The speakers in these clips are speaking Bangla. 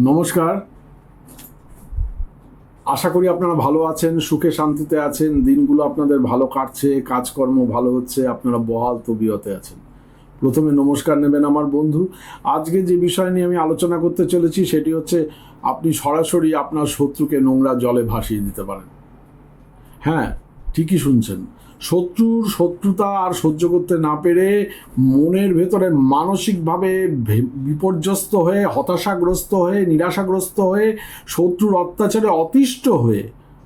নমস্কার। আশা করি আপনারা ভালো আছেন, সুখে শান্তিতে আছেন, দিনগুলো আপনাদের ভালো কাটছে, কাজকর্ম ভালো হচ্ছে, আপনারা বহাল তবিয়তে আছেন। প্রথমে নমস্কার নেবেন আমার বন্ধু। আজকে যে বিষয় নিয়ে আমি আলোচনা করতে চলেছি সেটি হচ্ছে, আপনি সরাসরি আপনার শত্রুকে নোংরা জলে ভাসিয়ে দিতে পারেন। হ্যাঁ ঠিকই শুনছেন। শত্রুর শত্রুতা আর সহ্য করতে না পেরে মনের ভেতরে মানসিকভাবে বিপর্যস্ত হয়ে, হতাশাগ্রস্ত হয়ে, নিরাশাগ্রস্ত হয়ে, শত্রুর অত্যাচারে অতিষ্ঠ হয়ে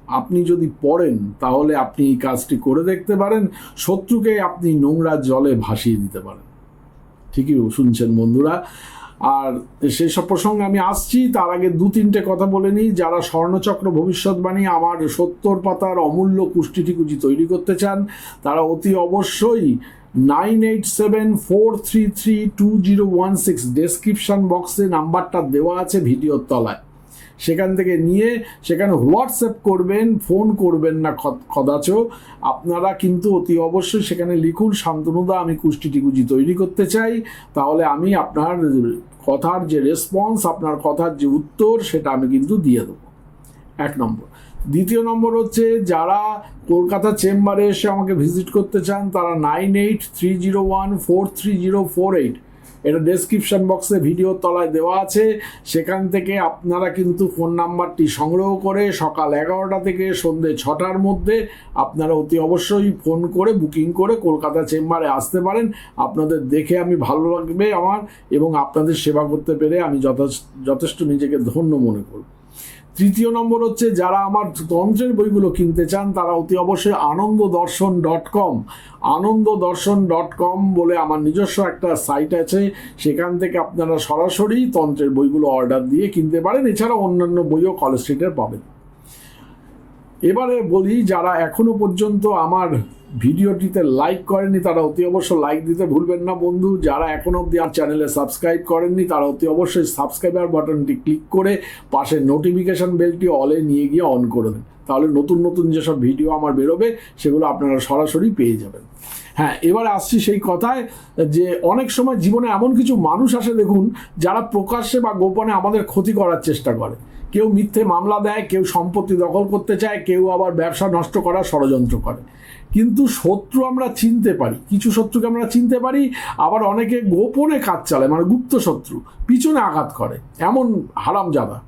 আপনি যদি পড়েন, তাহলে আপনি এই কাজটি করে দেখতে পারেন। শত্রুকে আপনি নোংরা জলে ভাসিয়ে দিতে পারেন। ঠিকই শুনছেন বন্ধুরা। আর সেই সব প্রসঙ্গে আমি আসছি, তার আগে দু তিনটে কথা বলে নিই। যারা স্বর্ণচক্র ভবিষ্যৎবাণী আমার সত্তর পাতার অমূল্য কুষ্টিটিকুজি তৈরি করতে চান, তারা অতি অবশ্যই nine eight seven four three three two zero one six description বক্সে নাম্বারটা দেওয়া আছে ভিডিওর তলায়। সেখান থেকে নিয়ে সেখানে হোয়াটসঅ্যাপ করবেন, ফোন করবেন না কদাচ। আপনারা কিন্তু অতি অবশ্যই সেখানে লিখুন শান্তনুদা আমি কুষ্টি টিকুজি তৈরি করতে চাই। তাহলে আমি আপনার কথার যে রেসপন্স আপনার কথার যে উত্তর, সেটা আমি কিন্তু দিয়ে দেবো। এক নম্বর। দ্বিতীয় নম্বর হচ্ছে, যারা কলকাতা চেম্বারে এসে আমাকে ভিজিট করতে চান, তারা nine eight three zero one four three zero four eight এটা ডেসক্রিপশন বক্সে ভিডিওর তলায় দেওয়া আছে। সেখান থেকে আপনারা কিন্তু ফোন নাম্বারটি সংগ্রহ করে সকাল এগারোটা থেকে সন্ধে ছটার মধ্যে আপনারা অতি অবশ্যই ফোন করে বুকিং করে কলকাতা চেম্বারে আসতে পারেন। আপনাদের দেখে আমি ভালো লাগবে আমার এবং আপনাদের সেবা করতে পেরে আমি যথেষ্ট নিজেকে ধন্য মনে করব তৃতীয় নম্বর হচ্ছে, যারা আমার তন্ত্রের বইগুলো কিনতে চান, তারা অতি অবশ্যই আনন্দ দর্শন ডট কম আনন্দ দর্শন ডট কম বলে আমার নিজস্ব একটা সাইট আছে। সেখান থেকে আপনারা সরাসরি তন্ত্রের বইগুলো অর্ডার দিয়ে কিনতে পারেন। এছাড়া অন্যান্য বইও কলেজ স্ট্রিটের পাবেন। এবারে বলি, যারা এখনও পর্যন্ত আমার ভিডিওটিতে লাইক করেননি, তারা অতি অবশ্য লাইক দিতে ভুলবেন না বন্ধু। যারা এখনও অবধি আমার চ্যানেলে সাবস্ক্রাইব করেননি, তারা অতি অবশ্যই সাবস্ক্রাইবার বাটনটি ক্লিক করে পাশে নোটিফিকেশন বেলটি অলে নিয়ে গিয়ে অন করে দেন। তাহলে নতুন নতুন যেসব ভিডিও আমার বেরোবে, সেগুলো আপনারা সরাসরি পেয়ে যাবেন। হ্যাঁ এবার আসছি সেই কথায় যে, অনেক সময় জীবনে এমন কিছু মানুষ আসে দেখুন, যারা প্রকাশ্যে বা গোপনে আমাদের ক্ষতি করার চেষ্টা করে। কেউ মিথ্যে মামলা দেয়, কেউ সম্পত্তি দখল করতে চায়, কেউ আবার ব্যবসা নষ্ট করার ষড়যন্ত্র করে। কিন্তু শত্রু আমরা চিনতে পারি, কিছু শত্রুকে আমরা চিনতে পারি, আবার অনেকে গোপনে কাজ চালায় মানে গুপ্ত শত্রু, পিছনে আঘাত করে, এমন হারামজাদা।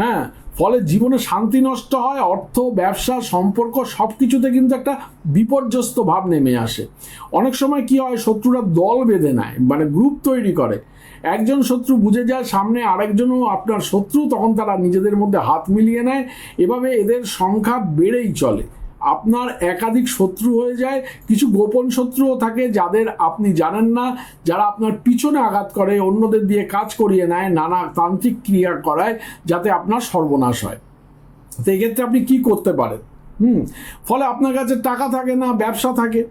হ্যাঁ ফলে জীবনে শান্তি নষ্ট হয়, অর্থ, ব্যবসা, সম্পর্ক সব কিছুতে কিন্তু একটা বিপর্যস্ত ভাব নেমে আসে। অনেক সময় কি হয়, শত্রুরা দল বেঁধে নেয় মানে গ্রুপ তৈরি করে একজন শত্রু বুঝে যায়, সামনে আরেকজনও আপনার শত্রু, তখন তারা নিজেদের মধ্যে হাত মিলিয়ে নেয়। এভাবে এদের সংখ্যা বেড়েই চলে। আপনার একাধিক শত্রু হয়ে যায়, কিছু গোপন শত্রুও থাকে যাদের আপনি জানেন না, যারা আপনার পিছনে আঘাত করে, অন্যদের দিয়ে কাজ করিয়ে নেয়, নানা তান্ত্রিক ক্রিয়া করায়, যাতে আপনার সর্বনাশ হয়। তো এক্ষেত্রে আপনি কি করতে পারেন? হুম, ফলে আপনার কাছে টাকা থাকে না, ব্যবসা থাকে।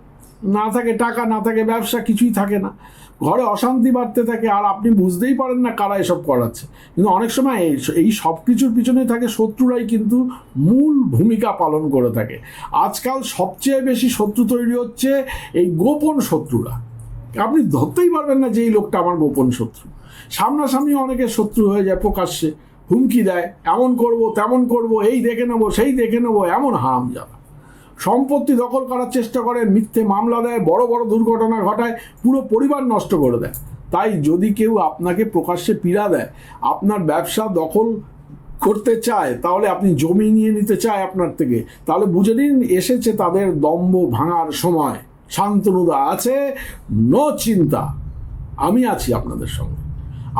না থাকে টাকা, না থাকে ব্যবসা, কিছুই থাকে না। ঘরে অশান্তি বাড়তে থাকে আর আপনি বুঝতেই পারেন না কারা এসব করাচ্ছে। কিন্তু অনেক সময় এই সব কিছুর পিছনে থাকে শত্রুরাই কিন্তু মূল ভূমিকা পালন করে থাকে। আজকাল সবচেয়ে বেশি শত্রু তৈরি হচ্ছে এই গোপন শত্রুরা। আপনি ধরতেই পারবেন না যে এই লোকটা আমার গোপন শত্রু। সামনাসামনি অনেকে শত্রু হয়ে যায় প্রকাশ্যে, হুমকি দেয়, এমন করব, তেমন করব, এই দেখে নেব, সেই দেখে নেব, এমন হারাম যাবে সম্পত্তি দখল করার চেষ্টা করে, মিথ্যে মামলা দেয়, বড় বড় দুর্ঘটনা ঘটায়, পুরো পরিবার নষ্ট করে দেয়। তাই যদি কেউ আপনাকে প্রকাশ্যে পীড়া দেয়, আপনার ব্যবসা দখল করতে চায়, তাহলে আপনি জমি নিয়ে নিতে চায় আপনার থেকে। তাহলে বুঝে নিন, এসেছে তাদের দম্ভ ভাঙার সময়। শান্তনুদা আছে, নো চিন্তা। আমি আছি আপনাদের সঙ্গে।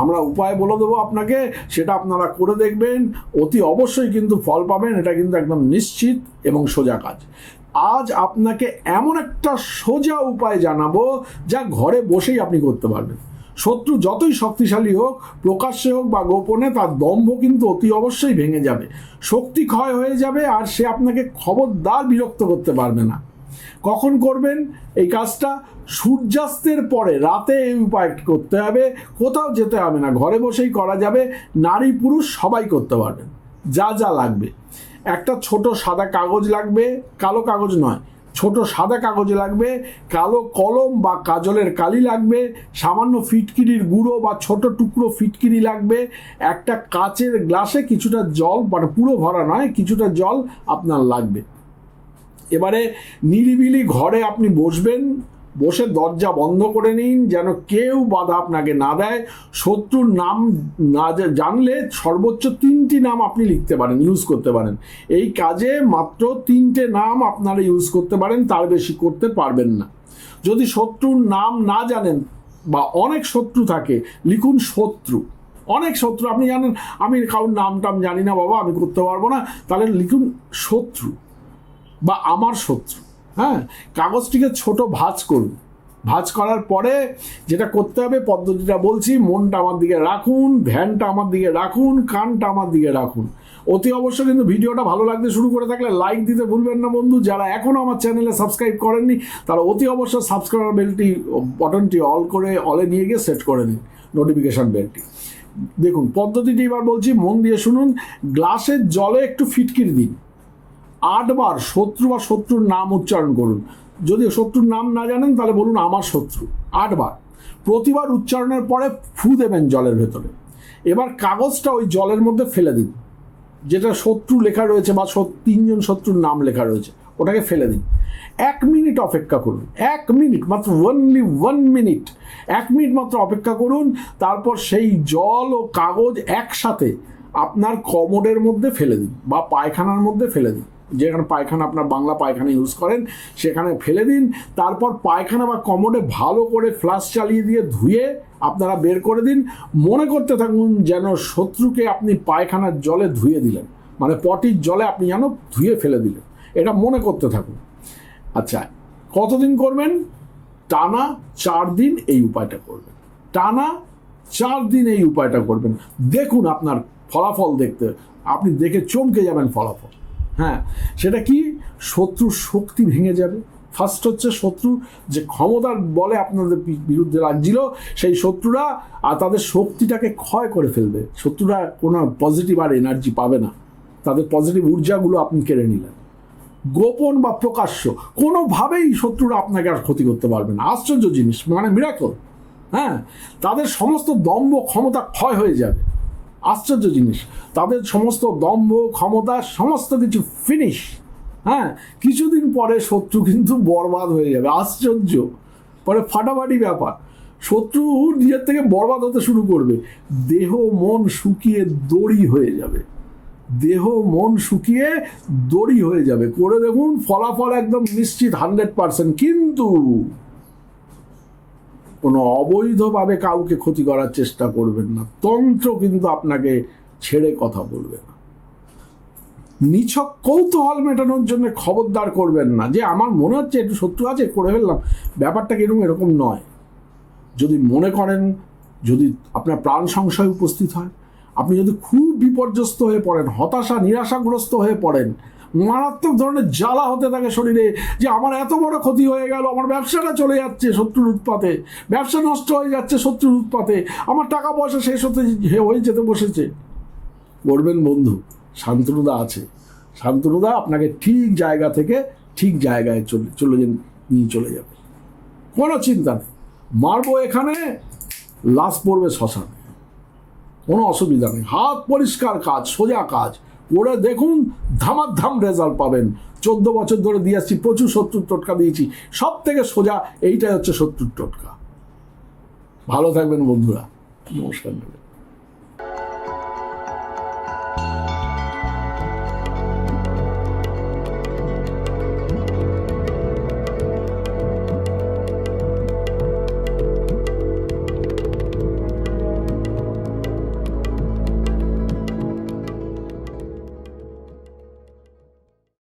আমরা উপায় বলে দেবো আপনাকে, সেটা আপনারা করে দেখবেন, অতি অবশ্যই কিন্তু ফল পাবেন, এটা কিন্তু একদম নিশ্চিত এবং সোজা কাজ। আজ আপনাকে এমন একটা সোজা উপায় জানাব, যা ঘরে বসেই আপনি করতে পারবেন। শত্রু যতই শক্তিশালী হোক, প্রকাশ্যে হোক বা গোপনে, তার দম্ভ কিন্তু অতি অবশ্যই ভেঙে যাবে। শক্তি ক্ষয় হয়ে যাবে, আর সে আপনাকে খবরদার বিরক্ত করতে পারবে না। কখন করবেন? এই কাজটা সূর্যাস্তের পরে, রাতে এই উপায় করতে হবে। কোথাও যেতে হবে না, ঘরে বসেই করা যাবে। নারী পুরুষ সবাই করতে পারবেন যা যা লাগবে। একটা ছোট সাদা কাগজ লাগবে, কালো কাগজ নয়, ছোট সাদা কাগজ লাগবে, কালো কলম বা কাজলের কালি লাগবে, সামান্য ফিটকিরির গুঁড়ো বা ছোট টুকরো ফিটকিরি লাগবে। একটা কাচের গ্লাসে কিছুটা জল মানে পুরো ভরা নয়, কিছুটা জল আপনার লাগবে। এবারে নিরিবিলি ঘরে আপনি বসবেন, বসে দরজা বন্ধ করে নিন, যেন কেউ বাধা আপনাকে না দেয়। শত্রুর নাম না জানলে সর্বোচ্চ তিনটি নাম আপনি লিখতে পারেন ইউজ করতে পারেন। এই কাজে মাত্র তিনটে নাম আপনারা ইউজ করতে পারেন, তার বেশি করতে পারবেন না। যদি শত্রুর নাম না জানেন বা অনেক শত্রু থাকে, লিখুন শত্রু। অনেক শত্রু, আপনি জানেন, আমি কারোর নাম টাম জানি না বাবা, আমি করতে পারব না, তাহলে লিখুন শত্রু। বা আমার শত্রু হ্যাঁ? কাগজটিকে ছোট ভাঁজ করুন। ভাঁজ করার পরে যেটা করতে হবে, পদ্ধতিটা বলছি, মনটা আমার দিকে রাখুন, ধ্যানটা আমার দিকে রাখুন, কানটা আমার দিকে রাখুন। অতি অবশ্য কিন্তু ভিডিওটা ভালো লাগতে শুরু করে থাকলে লাইক দিতে ভুলবেন না বন্ধু। যারা এখনও আমার চ্যানেলে সাবস্ক্রাইব করেননি, তারা অতি অবশ্য সাবস্ক্রাইবার বেলটি বটনটি অল করে অলে নিয়ে গিয়ে সেট করে নিন নোটিফিকেশান বেলটি দেখুন, পদ্ধতিটি এবার বলছি, মন দিয়ে শুনুন, গ্লাসের জলে একটু ফিটকিরি দিন। আটবার শত্রু বা শত্রুর নাম উচ্চারণ করুন। যদি শত্রুর নাম না জানেন, তাহলে বলুন আমার শত্রু। আটবার। প্রতিবার উচ্চারণের পরে ফু দেবেন জলের ভেতরে। এবার কাগজটা ওই জলের মধ্যে ফেলে দিন। যেটা শত্রু লেখা রয়েছে বা তিনজন শত্রুর নাম লেখা রয়েছে, ওটাকে ফেলে দিন। এক মিনিট অপেক্ষা করুন। এক মিনিট, মাত্র ওনলি ওয়ান মিনিট এক মিনিট মাত্র অপেক্ষা করুন, তারপর সেই জল ও কাগজ একসাথে আপনার কমোডের মধ্যে ফেলে দিন বা পায়খানার মধ্যে ফেলে দিন। যেখানে পায়খানা আপনার বাংলা পায়খানা ইউজ করেন, সেখানে ফেলে দিন। তারপর পায়খানা বা কমোডে ভালো করে ফ্লাশ চালিয়ে দিয়ে ধুয়ে আপনারা বের করে দিন। মনে করতে থাকুন যেন শত্রুকে আপনি পায়খানার জলে ধুয়ে দিলেন। মানে পটির জলে আপনি যেন ধুয়ে ফেলে দিলেন। এটা মনে করতে থাকুন। আচ্ছা কতদিন করবেন? টানা চার দিন এই উপায়টা করবেন। টানা চার দিন এই উপায়টা করবেন। দেখুন আপনার ফলাফল দেখতে। আপনি দেখে চমকে যাবেন ফলাফল। হ্যাঁ সেটা কি? শত্রুর শক্তি ভেঙে যাবে। ফার্স্ট হচ্ছে শত্রু যে ক্ষমতার বলে আপনাদের বিরুদ্ধে লাগছিল সেই শত্রুরা আর তাদের শক্তিটাকে ক্ষয় করে ফেলবে। শত্রুরা কোনো পজিটিভ আর এনার্জি পাবে না। তাদের পজিটিভ ঊর্জাগুলো আপনি কেড়ে নিলেন। গোপন বা প্রকাশ্য, কোনোভাবেই শত্রুরা আপনাকে আর ক্ষতি করতে পারবে না। আশ্চর্য জিনিস মানে মিরাকল হ্যাঁ? তাদের সমস্ত দম্ভ ক্ষমতা ক্ষয় হয়ে যাবে। আশ্চর্য জিনিস। তাদের সমস্ত দম্ভ, ক্ষমতা, সমস্ত কিছু ফিনিশ হ্যাঁ কিছুদিন পরে শত্রু কিন্তু বরবাদ হয়ে যাবে। আশ্চর্য। পরে ফাটাফাটি ব্যাপার। শত্রু নিজের থেকে বরবাদ হতে শুরু করবে। দেহ, মন শুকিয়ে দড়ি হয়ে যাবে। দেহ, মন শুকিয়ে দড়ি হয়ে যাবে। করে দেখুন, ফলাফল একদম নিশ্চিত হান্ড্রেড পার্সেন্ট কিন্তু কোনো অবৈধভাবে কাউকে ক্ষতি করার চেষ্টা করবেন না। তন্ত্র কিন্তু আপনাকে ছেড়ে কথা বলবে না। নিছক কৌতূহল মেটানোর জন্য খবরদার করবেন না। যে আমার মনে হচ্ছে একটু শত্রু আছে, করে ফেললাম। ব্যাপারটা কীরকম? এরকম নয়। যদি মনে করেন, যদি আপনার প্রাণ সংশয় উপস্থিত হয়, আপনি যদি খুব বিপর্যস্ত হয়ে পড়েন, হতাশা, নিরাশাগ্রস্ত হয়ে পড়েন মারাত্মক ধরনের জ্বালা হতে থাকে শরীরে যে আমার এত বড় ক্ষতি হয়ে গেল, আমার ব্যবসাটা চলে যাচ্ছে শত্রুর উৎপাতে, ব্যবসা নষ্ট হয়ে যাচ্ছে শত্রুর উৎপাতে, আমার টাকা পয়সা শেষ হতে হয়ে যেতে বসেছে। করবেন বন্ধু, শান্তনুদা আছে। শান্তনুদা আপনাকে ঠিক জায়গা থেকে ঠিক জায়গায় চলে চলে নিয়ে চলে যাবে। কোনো চিন্তা নেই। মারবো এখানে, লাশ পড়বে শ্মশানে। কোনো অসুবিধা নেই। হাত পরিষ্কার কাজ, সোজা কাজ। করে দেখুন ধামাধাম রেজাল্ট পাবেন। চোদ্দ বছর ধরে দিয়ে আসছি, প্রচুর শত্রুর টোটকা দিয়েছি। সব থেকে সোজা এইটাই হচ্ছে শত্রুর টোটকা। ভালো থাকবেন বন্ধুরা। নমস্কার।